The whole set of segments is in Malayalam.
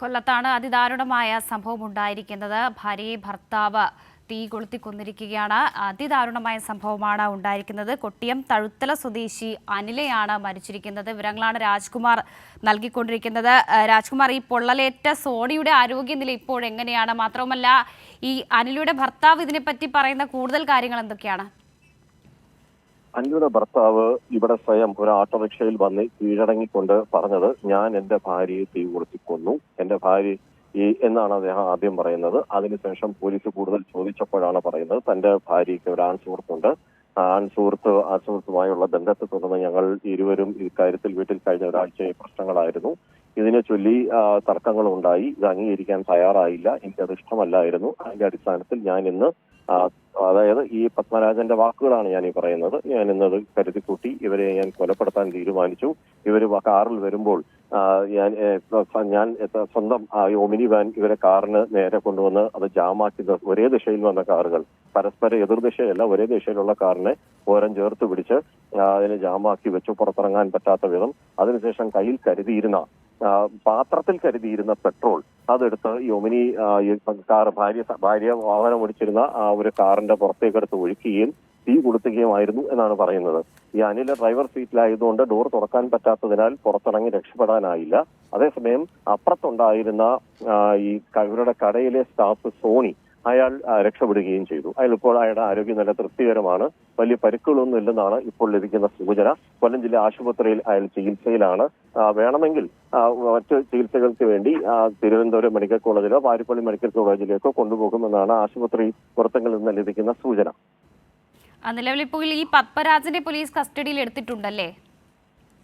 കൊല്ലത്താണ് അതിദാരുണമായ സംഭവം ഉണ്ടായിരിക്കുന്നത്. ഭാര്യയെ ഭർത്താവ് തീ കൊളുത്തി കൊന്നിരിക്കുകയാണ് അതിദാരുണമായ സംഭവമാണ് ഉണ്ടായിരിക്കുന്നത്. കൊട്ടിയം തഴുത്തല സ്വദേശി അനിലയാണ് മരിച്ചിരിക്കുന്നത്. വിവരങ്ങളാണ് രാജ്കുമാർ നൽകിക്കൊണ്ടിരിക്കുന്നത്. രാജ്കുമാർ ഈ പൊള്ളലേറ്റ സോണിയുടെ ആരോഗ്യനില ഇപ്പോൾ എങ്ങനെയാണ് മാത്രവുമല്ല ഈ അനിലയുടെ ഭർത്താവ് ഇതിനെപ്പറ്റി പറയുന്ന കൂടുതൽ കാര്യങ്ങൾ എന്തൊക്കെയാണ്? അനിയുടെ ഭർത്താവ് ഇവിടെ സ്വയം ഒരു ഓട്ടോറിക്ഷയിൽ വന്ന് കീഴടങ്ങിക്കൊണ്ട് പറഞ്ഞത് ഞാൻ എന്റെ ഭാര്യയെ തീ കൊന്നു എന്റെ ഭാര്യ ഈ എന്നാണ് അദ്ദേഹം ആദ്യം പറയുന്നത്. അതിനുശേഷം പോലീസ് കൂടുതൽ ചോദിച്ചപ്പോഴാണ് പറയുന്നത് തന്റെ ഭാര്യയ്ക്ക് ഒരു ആൺ സുഹൃത്തുണ്ട് ആൺസുഹൃത്തുമായുള്ള ബന്ധത്തെ തുടർന്ന് ഞങ്ങൾ ഇരുവരും ഇക്കാര്യത്തിൽ വീട്ടിൽ കഴിഞ്ഞ ഒരാഴ്ച പ്രശ്നങ്ങളായിരുന്നു. ഇതിനെ ചൊല്ലി തർക്കങ്ങളുണ്ടായി. ഇത് അംഗീകരിക്കാൻ തയ്യാറായില്ല. എനിക്കത് ഇഷ്ടമല്ലായിരുന്നു. അതിന്റെ അടിസ്ഥാനത്തിൽ ഞാൻ ഇന്ന് അതായത് ഈ പത്മരാജന്റെ വാക്കുകളാണ് ഞാൻ ഈ പറയുന്നത്. ഞാൻ ഇന്നത് കരുതിക്കൂട്ടി ഇവരെ ഞാൻ കൊലപ്പെടുത്താൻ തീരുമാനിച്ചു. ഇവർ കാറിൽ വരുമ്പോൾ ഞാൻ ഞാൻ സ്വന്തം ഒമിനി വാൻ ഇവരെ കാറിന് നേരെ കൊണ്ടുവന്ന് അത് ജാമാക്കി ഒരേ ദിശയിൽ വന്ന കാറുകൾ. പരസ്പര എതിർദിശയല്ല ഒരേ ദിശയിലുള്ള കാറിനെ ഓരം ചേർത്ത് പിടിച്ച് അതിനെ ജാമാക്കി വെച്ചു പുറത്തിറങ്ങാൻ പറ്റാത്ത വിധം. അതിനുശേഷം കയ്യിൽ കരുതിയിരുന്ന പാത്രത്തിൽ കരുതിയിരുന്ന പെട്രോൾ അതെടുത്ത് യോമിനി കാർ ഭാര്യ ഭാര്യ വാഹനം ഓടിച്ചിരുന്ന ആ ഒരു കാറിന്റെ പുറത്തേക്ക് എടുത്ത് ഒഴുക്കുകയും തീ കൊളുത്തുകയുമായിരുന്നു എന്നാണ് പറയുന്നത്. ഈ അനില ഡ്രൈവർ സീറ്റിലായതുകൊണ്ട് ഡോർ തുറക്കാൻ പറ്റാത്തതിനാൽ പുറത്തിറങ്ങി രക്ഷപ്പെടാനായില്ല. അതേസമയം അപ്പുറത്തുണ്ടായിരുന്ന ഈ ഇവരുടെ കടയിലെ സ്റ്റാഫ് സോണി അയാൾ രക്ഷപ്പെടുകയും ചെയ്തു. അയാൾ ഇപ്പോൾ അയാളുടെ ആരോഗ്യനില തൃപ്തികരമാണ്. വലിയ പരുക്കുകളൊന്നും ഇല്ലെന്നാണ് ഇപ്പോൾ ലഭിക്കുന്ന സൂചന. കൊല്ലം ജില്ലാ ആശുപത്രിയിൽ അയാൾ ചികിത്സയിലാണ്. വേണമെങ്കിൽ മറ്റ് ചികിത്സകൾക്ക് വേണ്ടി തിരുവനന്തപുരം മെഡിക്കൽ കോളേജിലോ പാരിപ്പള്ളി മെഡിക്കൽ കോളേജിലേക്കോ കൊണ്ടുപോകുമെന്നാണ് ആശുപത്രി പുറത്തുകളിൽ നിന്ന് ലഭിക്കുന്ന സൂചന. നിലവിൽ ഇപ്പോൾ ഈ പത്മരാജനെ പോലീസ് കസ്റ്റഡിയിൽ എടുത്തിട്ടുണ്ടല്ലേ?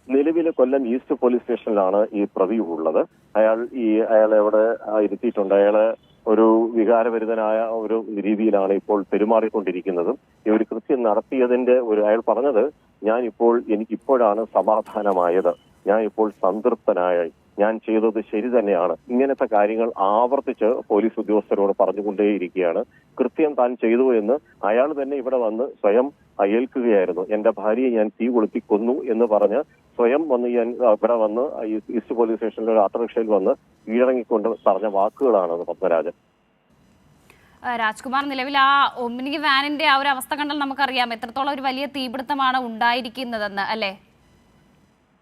നിലവിലെ കൊല്ലം ഈസ്റ്റ് പോലീസ് സ്റ്റേഷനിലാണ് ഈ പ്രതി ഉള്ളത് അയാൾ ഈ അയാളെ അവിടെ ഇരുത്തിയിട്ടുണ്ട്. അയാൾ ഒരു വികാരഭരിതനായ ഒരു രീതിയിലാണ് ഇപ്പോൾ പെരുമാറിക്കൊണ്ടിരിക്കുന്നതും. ഒരു കൃത്യം നടത്തിയതിന്റെ ഒരു അയാൾ പറഞ്ഞത് ഞാൻ ഇപ്പോൾ എനിക്കിപ്പോഴാണ് സമാധാനമായത്. ഞാൻ ഇപ്പോൾ സംതൃപ്തനായി. ഞാൻ ചെയ്തത് ശരി തന്നെയാണ്. ഇങ്ങനത്തെ കാര്യങ്ങൾ ആവർത്തിച്ച് പോലീസ് ഉദ്യോഗസ്ഥരോട് പറഞ്ഞുകൊണ്ടേയിരിക്കുകയാണ്. കൃത്യം താൻ ചെയ്തു എന്ന് അയാൾ തന്നെ ഇവിടെ വന്ന് സ്വയം ഏൽക്കുകയായിരുന്നു എന്റെ ഭാര്യയെ ഞാൻ തീ കൊളുത്തി കൊന്നു എന്ന് പറഞ്ഞ് സ്വയം വന്ന് ഞാൻ ഇവിടെ വന്ന് ഈസ്റ്റ് പോലീസ് സ്റ്റേഷനിലെ ഒരു ഓട്ടോറിക്ഷയിൽ വന്ന് കീഴടങ്ങിക്കൊണ്ട് പറഞ്ഞ വാക്കുകളാണ് പത്മരാജൻ. രാജ്കുമാർ നിലവിൽ ആ ഒമിനി വാനിന്റെ ആ ഒരു അവസ്ഥ കണ്ടാൽ നമുക്കറിയാം. എത്രത്തോളം ഒരു വലിയ തീപിടുത്തമാണ് ഉണ്ടായിരിക്കുന്നതെന്ന് അല്ലേ?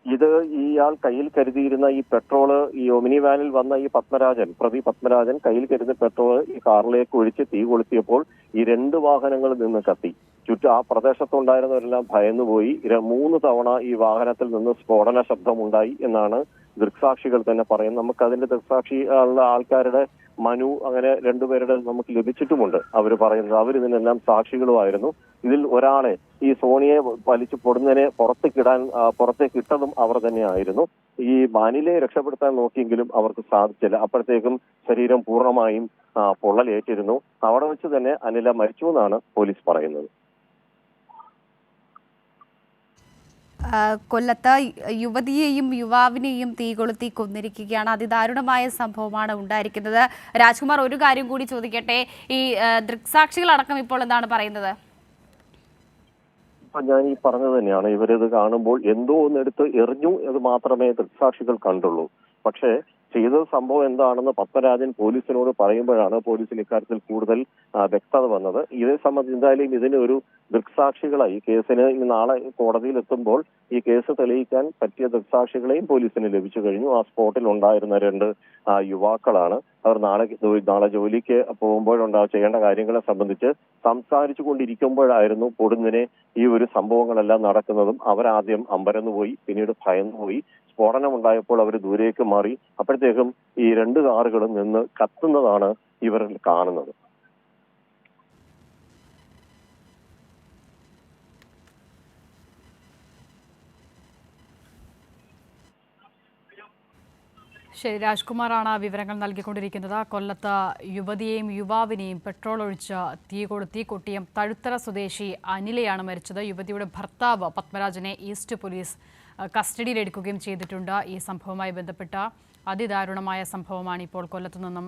ഇത് ഇയാൾ കയ്യിൽ കരുതിയിരുന്ന ഈ പെട്രോൾ ഈ ഒമിനി വാനിൽ വന്ന ഈ പത്മരാജൻ പ്രതി പത്മരാജൻ കയ്യിൽ കരുതിയ പെട്രോൾ ഈ കാറിലേക്ക് ഒഴിച്ച് തീ കൊളുത്തിയപ്പോൾ ഈ രണ്ട് വാഹനങ്ങൾ നിന്ന് കത്തി. ചുറ്റും ആ പ്രദേശത്തുണ്ടായിരുന്നവരെല്ലാം ഭയന്നുപോയി. മൂന്ന് തവണ ഈ വാഹനത്തിൽ നിന്ന് സ്ഫോടന ശബ്ദമുണ്ടായി എന്നാണ് ദൃക്സാക്ഷികൾ തന്നെ പറയും. നമുക്ക് അതിന്റെ ദൃക്സാക്ഷി ഉള്ള ആൾക്കാരുടെ മനു അങ്ങനെ രണ്ടുപേരുടെ നമുക്ക് ലഭിച്ചിട്ടുമുണ്ട്. അവർ പറയുന്നത് അവർ ഇതിനെല്ലാം സാക്ഷികളുമായിരുന്നു. ഇതിൽ ഒരാളെ ഈ സോണിയെ വലിച്ചു പൊടുന്നതിനെ കിടാൻ പുറത്തേക്ക് ഇട്ടതും അവർ തന്നെയായിരുന്നു. ഈ മാനിലെ രക്ഷപ്പെടുത്താൻ നോക്കിയെങ്കിലും അവർക്ക് സാധിച്ചില്ല. അപ്പോഴത്തേക്കും ശരീരം പൂർണമായും പൊള്ളലേറ്റിരുന്നു. അവിടെ വെച്ച് തന്നെ അനില മരിച്ചു എന്നാണ് പോലീസ് പറയുന്നത് ആ, കൊല്ലത്ത് യുവതിയെയും യുവാവിനെയും തീ കൊളുത്തി കൊന്നിരിക്കുകയാണ്. അതിദാരുണമായ സംഭവമാണ് ഉണ്ടായിരിക്കുന്നത്. രാജ്കുമാർ ഒരു കാര്യം കൂടി ചോദിക്കട്ടെ. ഈ ദൃക്സാക്ഷികളടക്കം ഇപ്പോൾ എന്താണ് പറയുന്നത്? ഞാൻ ഈ പറഞ്ഞത് തന്നെയാണ്. ഇവരിത് കാണുമ്പോൾ എന്തോ ഒന്നെടുത്ത് എറിഞ്ഞു എന്ന് മാത്രമേ ദൃക്സാക്ഷികൾ കണ്ടുള്ളൂ. പക്ഷേ ചെയ്ത സംഭവം എന്താണെന്ന് പത്മരാജൻ പോലീസിനോട് പറയുമ്പോഴാണ് പോലീസിന് ഇക്കാര്യത്തിൽ കൂടുതൽ വ്യക്തത വന്നത്. ഇതേ സംബന്ധിച്ച് എന്തായാലും ഇതിന് ഒരു ദൃക്സാക്ഷികളായി കേസിന് നാളെ കോടതിയിൽ എത്തുമ്പോൾ ഈ കേസ് തെളിയിക്കാൻ പറ്റിയ ദൃക്സാക്ഷികളെയും പോലീസിന് ലഭിച്ചു കഴിഞ്ഞു. ആ സ്പോട്ടിൽ ഉണ്ടായിരുന്ന രണ്ട് യുവാക്കളാണ്. അവർ നാളെ നാളെ ജോലിക്ക് പോകുമ്പോഴുണ്ടാവും ചെയ്യേണ്ട കാര്യങ്ങളെ സംബന്ധിച്ച് സംസാരിച്ചു കൊണ്ടിരിക്കുമ്പോഴായിരുന്നു പൊടുന്നിനെ ഈ ഒരു സംഭവങ്ങളെല്ലാം നടക്കുന്നതും. അവരാദ്യം അമ്പരന്നു പോയി പിന്നീട് ഭയന്നു പോയി സ്ഫോടനം ഉണ്ടായപ്പോൾ അവർ ദൂരേക്ക് മാറി അപ്പോഴത്തേക്കും ഈ രണ്ട് കാറുകളും നിന്ന് കത്തുന്നതാണ് ഇവർ കാണുന്നത്. ശരി രാജ്കുമാറാണ് വിവരങ്ങൾ നൽകിക്കൊണ്ടിരിക്കുന്നത്. കൊല്ലത്ത് യുവതിയെയും യുവാവിനെയും പെട്രോൾ ഒഴിച്ച് തീ കൊളുത്തി കൊട്ടിയം തഴുത്തറ സ്വദേശി അനിലയാണ് മരിച്ചത്. യുവതിയുടെ ഭർത്താവ് പത്മരാജനെ ഈസ്റ്റ് പോലീസ് കസ്റ്റഡിയിലെടുക്കുകയും ചെയ്തിട്ടുണ്ട്. ഈ സംഭവവുമായി ബന്ധപ്പെട്ട അതിദാരുണമായ സംഭവമാണ് ഇപ്പോൾ കൊല്ലത്തു നിന്നും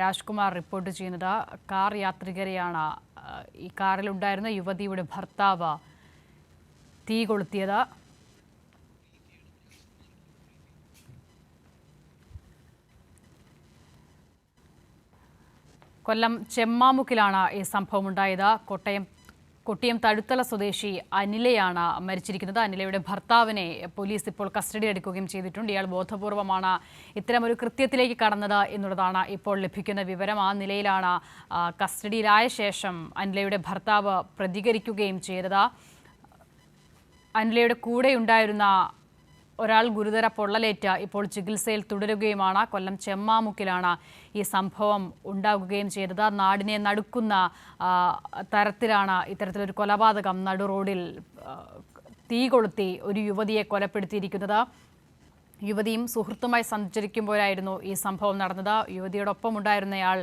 രാജ്കുമാർ റിപ്പോർട്ട് ചെയ്യുന്നത്. കാർ യാത്രികരെയാണ് ഈ കാറിലുണ്ടായിരുന്ന യുവതിയുടെ ഭർത്താവ് തീ കൊളുത്തിയത്. കൊല്ലം ചെമ്മാമുക്കിലാണ് ഈ സംഭവം ഉണ്ടായത് കോട്ടയം കൊട്ടിയം തഴുത്തല സ്വദേശി അനിലയാണ് മരിച്ചിരിക്കുന്നത്. അനിലയുടെ ഭർത്താവിനെ പോലീസ് ഇപ്പോൾ കസ്റ്റഡി എടുക്കുകയും ചെയ്തിട്ടുണ്ട്. ഇയാൾ ബോധപൂർവമാണ് ഇത്തരമൊരു കൃത്യത്തിലേക്ക് കടന്നത് എന്നുള്ളതാണ് ഇപ്പോൾ ലഭിക്കുന്ന വിവരം. ആ നിലയിലാണ് കസ്റ്റഡിയിലായ ശേഷം അനിലയുടെ ഭർത്താവ് പ്രതികരിക്കുകയും ചെയ്തത്. അനിലയുടെ കൂടെ ഉണ്ടായിരുന്ന ഒരാൾ ഗുരുതര പൊള്ളലേറ്റ ഇപ്പോൾ ചികിത്സയിൽ തുടരുകയുമാണ്. കൊല്ലം ചെമ്മാമുക്കിലാണ് ഈ സംഭവം ഉണ്ടാകുകയും ചെയ്തത്. നാടിനെ നടുക്കുന്ന തരത്തിലാണ് ഇത്തരത്തിലൊരു കൊലപാതകം നടു റോഡിൽ തീ കൊളുത്തി ഒരു യുവതിയെ കൊലപ്പെടുത്തിയിരിക്കുന്നത്. യുവതിയും സുഹൃത്തുമായി സഞ്ചരിക്കുമ്പോഴായിരുന്നു ഈ സംഭവം നടന്നത്. യുവതിയോടൊപ്പം ഉണ്ടായിരുന്നയാൾ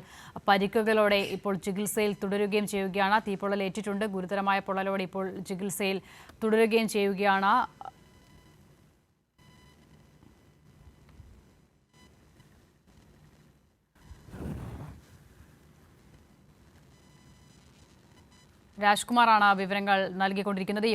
പരിക്കുകളോടെ ഇപ്പോൾ ചികിത്സയിൽ തുടരുകയും ചെയ്യുകയാണ്. തീപ്പൊള്ളലേറ്റിട്ടുണ്ട്. ഗുരുതരമായ പൊള്ളലോടെ ഇപ്പോൾ ചികിത്സയിൽ തുടരുകയും ചെയ്യുകയാണ്. രാജ്കുമാറാണ് വിവരങ്ങൾ നൽകിക്കൊണ്ടിരിക്കുന്നത്.